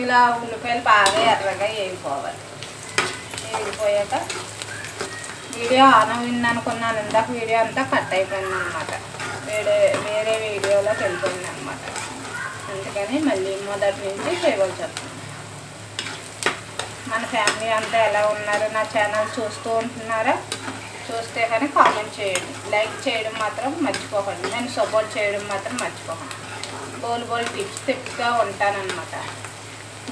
ఇలా ఉల్లిపాయలు బాగా ఎర్రగా వేగిపోవాలి వేగిపోయాక వీడియో ఆన్ అయింది అనుకున్నాను. ఇందాక వీడియో అంతా కట్ అయిపోయింది అనమాట వేరే వేరే వీడియోలోకి వెళ్ళిపోయింది అనమాట అందుకని మళ్ళీ మొదటి నుంచి చేయవలసి వస్తుంది. మన ఫ్యామిలీ అంతా ఎలా ఉన్నారు? నా ఛానల్ చూస్తూ ఉంటున్నారా? చూస్తే కానీ కామెంట్ చేయండి. లైక్ చేయడం మాత్రం మర్చిపోకండి. నేను సపోర్ట్ చేయడం మాత్రం మర్చిపోకండి. బోల్ బోల్ టిప్స్ టిప్స్గా ఉంటానన్నమాట.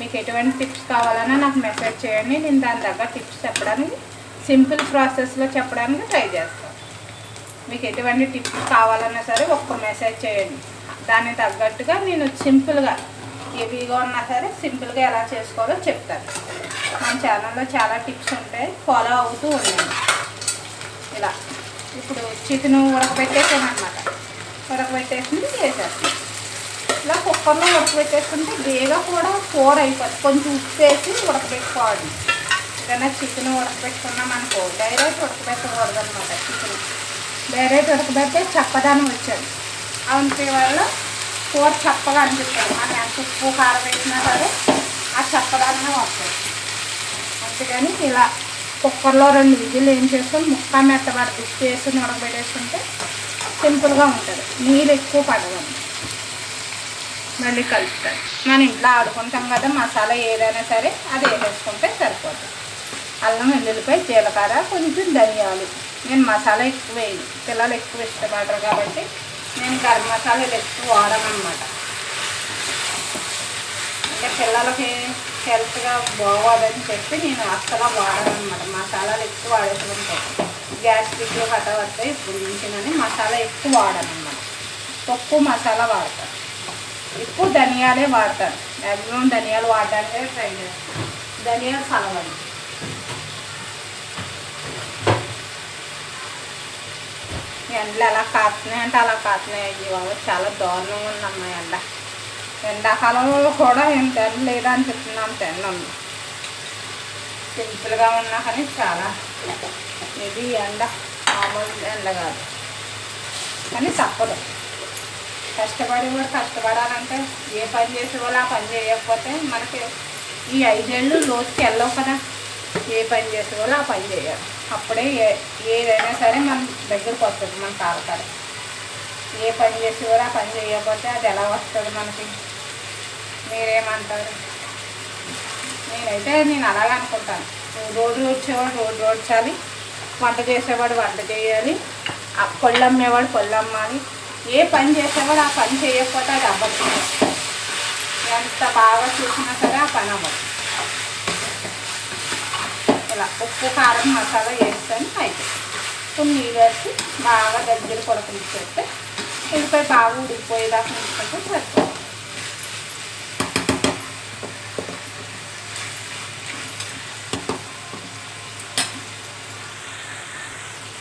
మీకు ఎటువంటి టిప్స్ కావాలన్నా నాకు మెసేజ్ చేయండి. నేను దాని దగ్గర టిప్స్ చెప్పడానికి సింపుల్ ప్రాసెస్లో చెప్పడానికి ట్రై చేస్తాను. మీకు ఎటువంటి టిప్స్ కావాలన్నా సరే ఒక్క మెసేజ్ చేయండి. దానికి తగ్గట్టుగా నేను సింపుల్గా హెవీగా ఉన్నా సరే సింపుల్గా ఎలా చేసుకోవాలో చెప్తాను. మన ఛానల్లో చాలా టిప్స్ ఉంటాయి ఫాలో అవుతూ ఉన్నాను ఇలా. ఇప్పుడు చికెన్ ఉడకబెట్టేసాను అనమాట ఉడకబెట్టేసింది చేసేస్తాను. కుక్కర్లో ఉడకబెట్టేసుకుంటే బేగా కూడా కూర అయిపోతుంది కొంచెం ఉప్పు వేసి ఉడకబెట్టుకోవాలి. ఏదైనా చికెన్ ఉడకబెట్టుకున్నాం అనుకో డైరెక్ట్ ఉడకబెట్టకూడదు అనమాట చికెన్ డైరెక్ట్ ఉడకబెడితే చప్పదనం వచ్చాడు అంతే వల్ల కూర చప్పగా అనిపిస్తుంది. మనం ఎంత ఉప్పు కారం వేసినా సరే ఆ చప్పదనమే వస్తుంది. అందుకని ఇలా కుక్కర్లో రెండు విజులు ఏం చేసుకొని ముక్క మెత్తబడి ఉప్పు వేసుకుని ఉడకబెట్టేసుకుంటే సింపుల్గా ఉంటుంది. నీళ్ళు ఎక్కువ పడదండి మళ్ళీ కలుపుతారు మన ఇంట్లో ఆడుకుంటాం కదా మసాలా ఏదైనా సరే అది వేసేసుకుంటే సరిపోతుంది. అల్లం వెల్లుల్లిపై జీలకర్ర కొంచెం ధనియాలు. నేను మసాలా ఎక్కువ వేయను. పిల్లలు ఎక్కువ ఇష్టపడరు కాబట్టి నేను గరం మసాలాలు ఎక్కువ వాడనమాట అంటే పిల్లలకి హెల్త్గా బాగోదని చెప్పి నేను అస్సలు వాడనమాట మసాలాలు ఎక్కువ వాడేసుకుంటాను గ్యాస్ట్రిక్లో కట్ట వస్తాయి ఇప్పుడు నుంచి మసాలా ఎక్కువ వాడనమాట తక్కువ మసాలా వాడతాను. ఎక్కువ ధనియాలే వాడతాను మ్యాక్సిమం ధనియాలు వాడడానికే ట్రై చేస్తాను. ధనియాలు సలవండి ఎండలు ఎలా కాస్తున్నాయి అంటే అలా కాస్తున్నాయి. అయ్యి బాబు చాలా దారుణంగా ఉందమ్మా ఎండ. ఎండాకాలంలో కూడా ఏం తెల్ల లేదా అని చెప్తున్నాను ఉంది సింపుల్గా ఉన్నా కానీ చాలా. ఇది ఎండ మామూలు ఎండ కాదు. కానీ తప్పదు. కష్టపడి కూడా కష్టపడాలంటే ఏ పని చేసే వాళ్ళు ఆ పని చేయకపోతే మనకి ఈ ఐదేళ్ళు లోతుకి వెళ్ళవు కదా. ఏ పని చేసే వాళ్ళు ఆ పని చేయాలి అప్పుడే ఏ ఏదైనా సరే మన దగ్గరకు వస్తుంది మన కాలకాడ ఏ పని చేసే వాళ్ళు ఆ పని చేయకపోతే అది ఎలా వస్తుంది మనకి? మీరేమంటారు? నేనైతే నేను అలాగే అనుకుంటాను. రోడ్డు వచ్చేవాడు రోడ్డు వచ్చాలి. వంట చేసేవాడు వంట చేయాలి. ఆ పళ్ళు అమ్మేవాడు పళ్ళు అమ్మాలి. ఏ పని చేసేవాడు ఆ పని చేయకపోతే అది అవ్వదు. ఎంత బాగా చూసినా సరే ఆ పని అవ్వదు. ఇలా ఉప్పు కారం మసాలా వేస్తాను అయితే కొన్ని నీళ్ళు వేసి బాగా దగ్గర కొడకలిచ్చేస్తే ఉల్లిపాయ బాగా ఉడికిపోయేదాకా ఉంచుకుంటే సరిపోతుంది.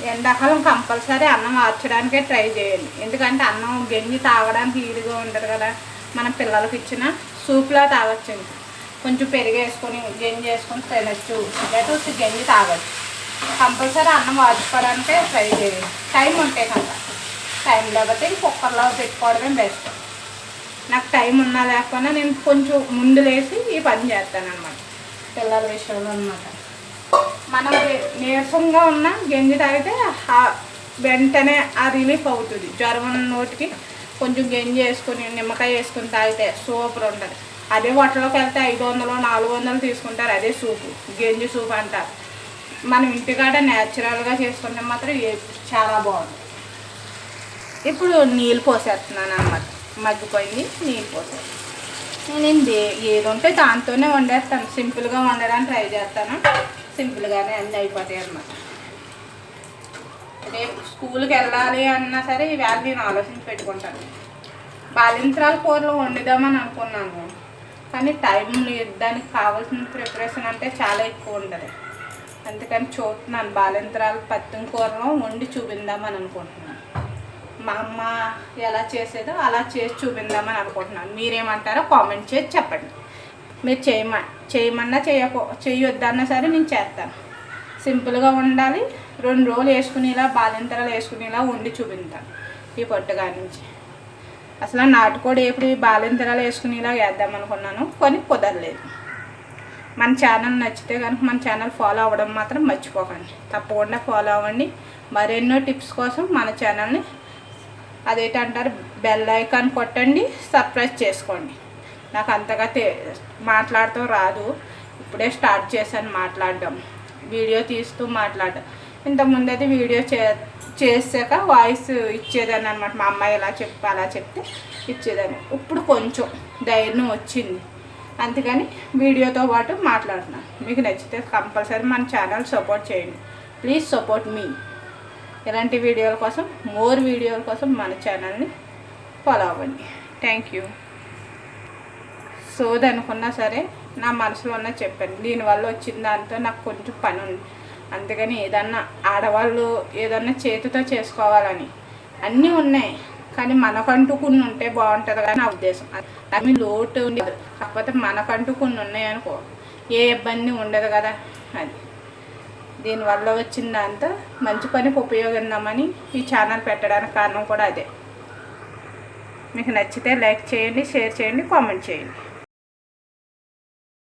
ఎండాకాలం కంపల్సరీ అన్నం మార్చడానికే ట్రై చేయండి. ఎందుకంటే అన్నం గంజి తాగడానికి ఈడుగా ఉంటుంది కదా. మన పిల్లలకి ఇచ్చిన సూప్లా తాగొచ్చు కొంచెం పెరిగేసుకొని గెంజి గంజి వేసుకొని తినచ్చు. లేకపోతే గంజి తాగొచ్చు. కంపల్సరీ అన్నం వాచుకోవడానికే ట్రై చేయండి. టైం ఉంటే కనుక. టైం లేకపోతే కుక్కర్లో పెట్టుకోవడమే బెస్ట్. నాకు టైం ఉన్నా లేకపోయినా నేను కొంచెం ముందు లేసి ఈ పని చేస్తాను అనమాట పిల్లల విషయంలో అనమాట మనం నీరసంగా ఉన్న గంజి తాగితే ఆ- వెంటనే ఆ రిలీఫ్ అవుతుంది. జ్వరం ఉన్న నోటికి కొంచెం గంజి వేసుకొని నిమ్మకాయ వేసుకొని తాగితే సూపర్ ఉంటుంది. అదే హోటల్లోకి వెళ్తే ఐదు వందలు నాలుగు వందలు తీసుకుంటారు. అదే సూపు. గంజి సూప్ అంటారు. మనం ఇంటికాడ న్యాచురల్గా చేసుకుంటే మాత్రం చాలా బాగుంది. ఇప్పుడు నీళ్ళు పోసేస్తున్నాను అన్నమాట మగ్గిపోయింది నీళ్ళు పోసేస్తాను నేను ఏది ఉంటే దాంతోనే వండేస్తాను. సింపుల్గా వండడానికి ట్రై చేస్తాను. సింపుల్గానే అన్నీ అయిపోతాయి అన్నమాట. రేపు స్కూల్కి వెళ్ళాలి అన్నా సరే ఈవేళ నేను ఆలోచించి పెట్టుకుంటాను. బాలింత్రాల కూరలు వండుదామని అనుకున్నాను. కానీ టైం లేదు. దానికి కావాల్సిన ప్రిపరేషన్ అంటే చాలా ఎక్కువ ఉంటుంది. అందుకని చూస్తున్నాను. బాలింత్రాలు పత్తి కూరలో వండి చూపిందామని అనుకుంటున్నాను. మా అమ్మ ఎలా చేసేదో అలా చేసి చూపిందామని అనుకుంటున్నాను. మీరేమంటారో కామెంట్ చేసి చెప్పండి. మీరు చేయమ చేయమన్నా చేయకో చేయొద్దన్నా సరే నేను చేస్తాను. సింపుల్గా ఉండాలి. రెండు రోజులు వేసుకునేలా బాలింతరాలు వేసుకునేలా వండి చూపిస్తాను ఈ పొట్టుగా నుంచి. అసలు నాటుకోడి ఎప్పుడు ఈ బాలింతరాలు వేసుకునేలా వేద్దాం అనుకున్నాను కానీ కుదరలేదు. మన ఛానల్ నచ్చితే కనుక మన ఛానల్ ఫాలో అవ్వడం మాత్రం మర్చిపోకండి. తప్పకుండా ఫాలో అవ్వండి. మరెన్నో టిప్స్ కోసం మన ఛానల్ని అదేంటంటారు? బెల్ ఐకాన్ కొట్టండి సర్ప్రైజ్ చేసుకోండి. నాకు అంతగా తే మాట్లాడటం రాదు. ఇప్పుడే స్టార్ట్ చేశాను మాట్లాడడం. వీడియో తీస్తూ మాట్లాడడం. ఇంతకుముందు అయితే వీడియో చే చేసాక వాయిస్ ఇచ్చేదాన్ని అనమాట మా అమ్మాయి ఎలా చెప్పి అలా చెప్తే ఇచ్చేదాన్ని. ఇప్పుడు కొంచెం ధైర్యం వచ్చింది. అందుకని వీడియోతో పాటు మాట్లాడుతున్నాను. మీకు నచ్చితే కంపల్సరీ మన ఛానల్ సపోర్ట్ చేయండి. ప్లీజ్ సపోర్ట్ మీ ఇలాంటి వీడియోల కోసం మోర్ వీడియోల కోసం మన ఛానల్ని ఫాలో అవ్వండి. థ్యాంక్ యూ సోది అనుకున్నా సరే నా మనసులో ఉన్న చెప్పాను దీనివల్ల వచ్చిన దాంతో నాకు కొంచెం పని ఉంది. అందుకని ఏదన్నా ఆడవాళ్ళు ఏదన్నా చేతితో చేసుకోవాలని అన్నీ ఉన్నాయి. కానీ మనకంటూ కొన్ని ఉంటే బాగుంటుంది కానీ నా ఉద్దేశం. అవి లోటు ఉండదు కాకపోతే మనకంటూ కొన్ని ఉన్నాయనుకో ఏ ఇబ్బంది ఉండదు కదా అది. దీనివల్ల వచ్చిన దాంతో మంచి పనికి ఉపయోగిందామని ఈ ఛానల్ పెట్టడానికి కారణం కూడా అదే. మీకు నచ్చితే లైక్ చేయండి షేర్ చేయండి కామెంట్ చేయండి.